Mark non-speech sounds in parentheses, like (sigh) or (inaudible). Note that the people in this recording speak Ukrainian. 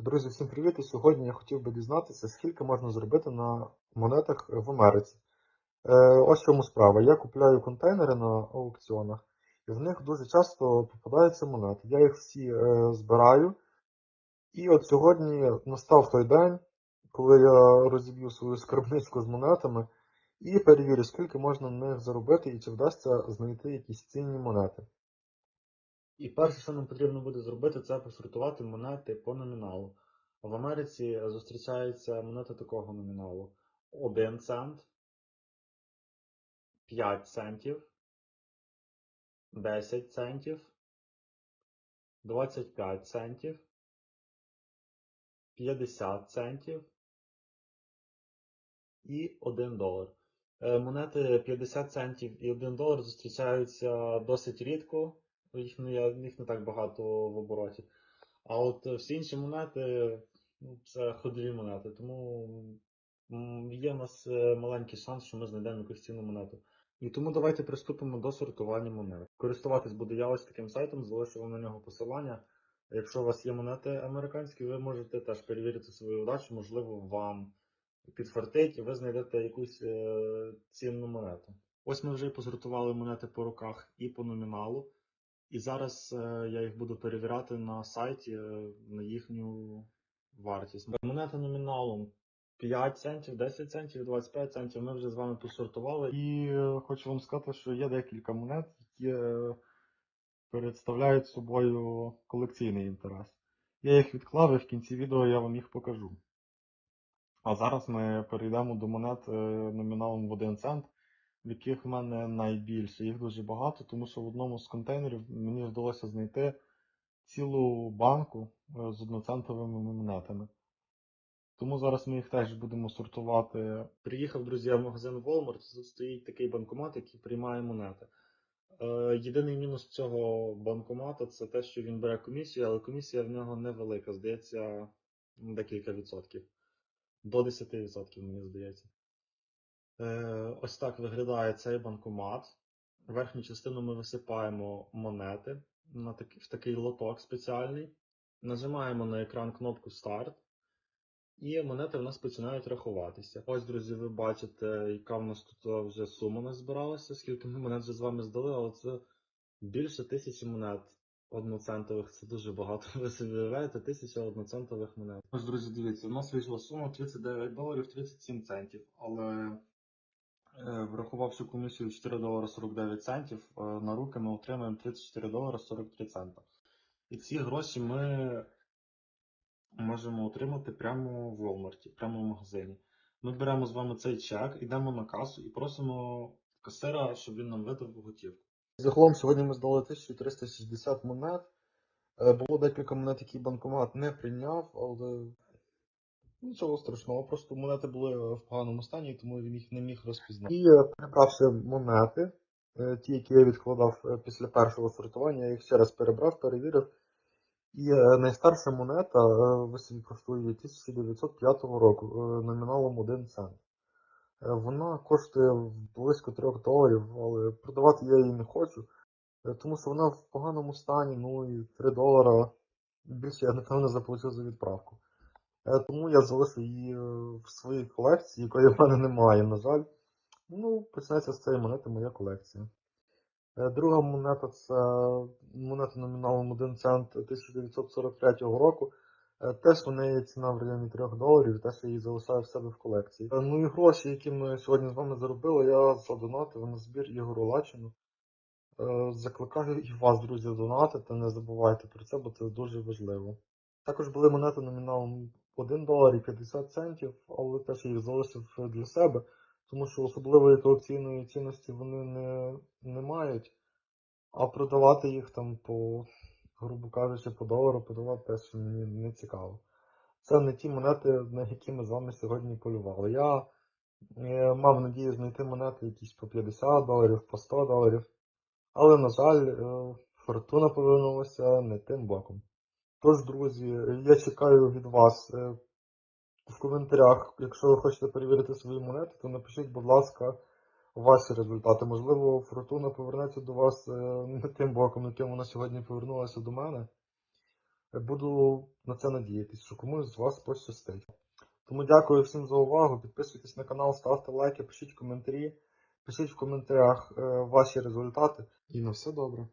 Друзі, всім привіт! І сьогодні я хотів би дізнатися, скільки можна зробити на монетах в Америці. Е, ось чому справа. Я купляю контейнери на аукціонах, і в них дуже часто попадаються монети. Я їх всі е, збираю. І от сьогодні настав той день, коли я розіб'ю свою скарбничку з монетами і перевірю, скільки можна на них заробити і чи вдасться знайти якісь цінні монети. І перше, що нам потрібно буде зробити, це посортувати монети по номіналу. В Америці зустрічаються монети такого номіналу: 1 цент, 5 центів, 10 центів, 25 центів, 50 центів і 1 долар. Е, Монети 50 центів і 1 долар зустрічаються досить рідко, їх не, є- їх не так багато в обороті. А от е, всі інші монети ну, це ходові монети, тому є в нас е, маленький шанс, що ми знайдемо якусь цінну монету. І тому давайте приступимо до сортування монет. Користуватись буду я ось таким сайтом, залишу на нього посилання. Якщо у вас є монети американські, ви можете теж перевірити свою удачу, можливо, вам підфартить і ви знайдете якусь е, цінну монету. Ось ми вже і посортували монети по руках і по номіналу. І зараз е, я їх буду перевіряти на сайті е, на їхню вартість. Монета номіналом 5 центів, 10 центів, 25 центів ми вже з вами посортували. І е, хочу вам сказати, що є декілька монет, які е, представляють собою колекційний інтерес. Я їх відклав і в кінці відео я вам їх покажу. А зараз ми перейдемо до монет е, номіналом в 1 цент, в яких в мене найбільше. Їх дуже багато, тому що в одному з контейнерів мені вдалося знайти цілу банку е, з одноцентовими монетами. Тому зараз ми їх теж будемо сортувати Приїхав, друзі, в магазин Walmart, тут стоїть такий банкомат, який приймає монети. Е, єдиний мінус цього банкомата це те, що він бере комісію, але комісія в нього невелика, здається, декілька відсотків. До 10%, мені здається. Е, ось так виглядає цей банкомат. Верхню частину ми висипаємо монети на такий, в такий лоток спеціальний. Нажимаємо на екран кнопку Старт. І монети в нас починають рахуватися. Ось, друзі, ви бачите, яка в нас тут вже сума назбиралася, скільки ми монет вже з вами здали, але це більше тисячі монет одноцентових. Це дуже багато. (laughs) Ви собі уявляєте, тисяча одноцентових монет. Ось, друзі, дивіться, у нас вийшла сума 39 доларів 37 центів, але е, врахувавши комісію 4 долари 49 центів, е, на руки ми отримаємо 34 долари 43 цента. І ці гроші ми можемо отримати прямо в Walmart, прямо в магазині. Ми беремо з вами цей чек, йдемо на касу і просимо касира, щоб він нам видав готівку. Загалом сьогодні ми здали 1360 монет. Е, Було декілька монет, які банкомат не прийняв, але нічого страшного, просто монети були в поганому стані, тому він їх не міг розпізнати. І е, перебравши монети, е, ті, які я відкладав е, після першого сортування, я їх ще раз перебрав, перевірив. І найстарша монета, ви собі коштує 1905 року, номіналом 1 цент. Вона коштує близько 3 доларів, але продавати я її не хочу, тому що вона в поганому стані, ну і 3 долара більше я напевно заплачу за відправку. Е, Тому я залишу її е, в своїй колекції, якої в мене немає, на жаль. Ну, почнеться з цієї монети моя колекція. Е, Друга монета це монета номіналом 1 цент 1943 року. Теж у неї ціна в районі 3 доларів, теж я її залишаю в себе в колекції. Ну і гроші, які ми сьогодні з вами заробили, я задонатив на збір Ігору Лачину. Закликаю і вас, друзі, донатити, не забувайте про це, бо це дуже важливо. Також були монети номіналом 1 долар і 50 центів, але теж їх залишив для себе, тому що особливої колекційної цінності вони не, не мають. А продавати їх там по, грубо кажучи, по долару подавати теж мені не цікаво. Це не ті монети, на які ми з вами сьогодні полювали. Я е, мав надію знайти монети якісь по 50 доларів, по 100 доларів. Але, на жаль, е, фортуна повернулася не тим боком. Тож, друзі, я чекаю від вас е, в коментарях, якщо ви хочете перевірити свої монети, то напишіть, будь ласка, ваші результати. Можливо, фортуна повернеться до вас е, не тим боком, яким вона сьогодні повернулася до мене. Буду на це надіятися, що комусь з вас пощастить. Тому дякую всім за увагу. Підписуйтесь на канал, ставте лайки, пишіть коментарі, пишіть в коментарях е, ваші результати. І на все добре.